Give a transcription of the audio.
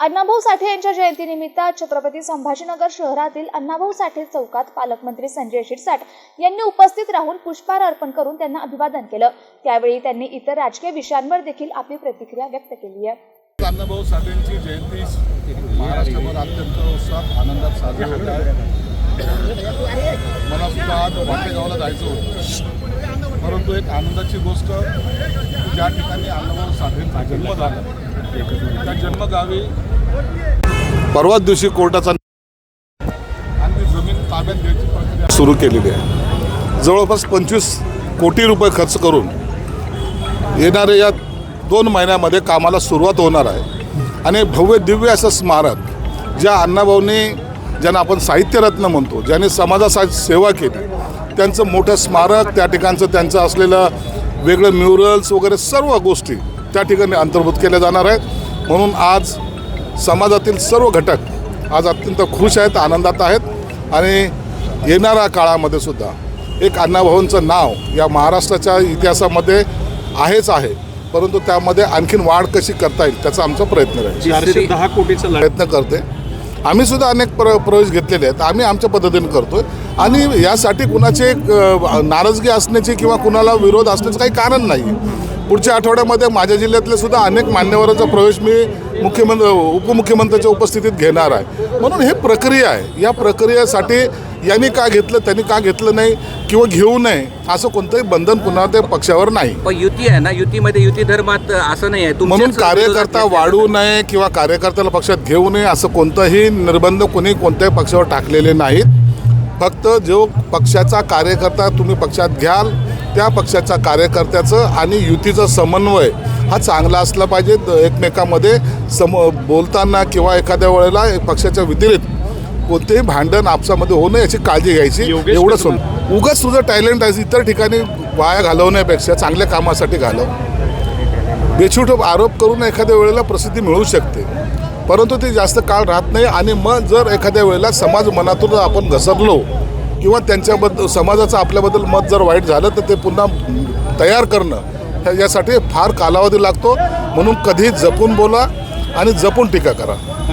अण्णाभाऊ साठे यांच्या जयंतीनिमित्त आज छत्रपती संभाजीनगर शहरातील अण्णाभाऊ साठे चौकात पालकमंत्री संजय शिरसाट यांनी उपस्थित राहून पुष्पहार अर्पण करून त्यांना अभिवादन केलं. त्यावेळी त्यांनी इतर राजकीय विषयांवर देखील आपली प्रतिक्रिया व्यक्त केली आहे. अण्णाभाऊ साठेंची जयंती महाराष्ट्रभर अत्यंत उत्साहात आनंदात साजरी होत आहे. मला सुद्धा आज वाटेगावला जायचं होतं. परंतु एक आनंदाची गोष्ट ज्या ठिकाणी अण्णाभाऊ साठेंचा जन्म झाला जन्मगावी परवाच दिवशी कोर्टाचा आणि ती जमीन ताब्यात घ्यायची प्रक्रिया. सुरू केलेली आहे. जवळपास पंचवीस कोटी रुपये खर्च करून येणाऱ्या या दोन महिन्यामध्ये कामाला सुरुवात होणार आहे. आणि भव्य दिव्य असं स्मारक ज्या अण्णाभाऊंनी ज्यांना आपण साहित्यरत्न म्हणतो ज्यांनी समाजासाठी सेवा केली त्यांचं मोठं स्मारक त्या ठिकाणचं त्यांचं असलेलं वेगळं म्युरल्स वगैरे सर्व गोष्टी त्या ठिकाणी अंतर्भूत केल्या जाणार आहेत. म्हणून आज समाजातील सर्व घटक आज अत्यंत खुश आहेत आनंदात आहेत आणि येणाऱ्या काळामध्ये सुद्धा एक अण्णाभाऊंचं नाव या महाराष्ट्राच्या इतिहासामध्ये आहेच आहे. परंतु त्यामध्ये आणखीन वाढ कशी करता येईल त्याचा आमचा प्रयत्न राहील. दहा कोटीचा प्रयत्न करते. आम्ही सुद्धा अनेक प्र प्रवेश घेतलेले आहेत. आम्ही आमच्या पद्धतीने करतोय. आणि यासाठी कुणाची नाराजगी असण्याची किंवा कुणाला विरोध असण्याचं काही कारण नाही पुढच्या आठवड्यामध्ये माझ्या जिल्ह्यातले सुद्धा अनेक मान्यवरांचा प्रवेश मी मुख्यमंत्री उपमुख्यमंत्र्यांच्या उपस्थितीत घेणार आहे. म्हणून ही प्रक्रिया आहे. या प्रक्रियेसाठी यांनी का घेतलं त्यांनी का घेतलं नाही किंवा घेऊ नये असं कोणतंही बंधन पुन्हा त्या पक्षावर नाही. पण युती आहे ना युतीमध्ये युती धर्मात असं नाही आहे. म्हणून कार्यकर्ता वाढू नये किंवा कार्यकर्त्याला पक्षात घेऊ नये असं कोणतंही निर्बंध कोणी कोणत्याही पक्षावर टाकलेले नाहीत. फक्त जो पक्षाचा कार्यकर्ता तुम्ही पक्षात घ्याल त्या पक्षाच्या कार्यकर्त्याचं आणि युतीचं समन्वय हा चांगला असला पाहिजे. एकमेकामध्ये सम बोलताना किंवा एखाद्या वेळेला पक्षाच्या व्यतिरिक्त कोणतेही भांडण आपसामध्ये होऊ नये याची काळजी घ्यायची. एवढंच होतं उगाच तुझं टॅलेंट आहे इतर ठिकाणी वाया घालवण्यापेक्षा चांगल्या कामासाठी घालव. बेछूट आरोप करून एखाद्या वेळेला प्रसिद्धी मिळू शकते. परंतु ते जास्त काळ राहत नाही आणि मग जर एखाद्या वेळेला समाज मनातून आपण घसरलो किंवा त्यांच्याबद्दल समाजाचं आपल्याबद्दल मत जर वाईट झालं तर ते पुन्हा तयार करणं ह्या- यासाठी फार कालावधी लागतो. म्हणून कधी जपून बोला आणि जपून टीका करा.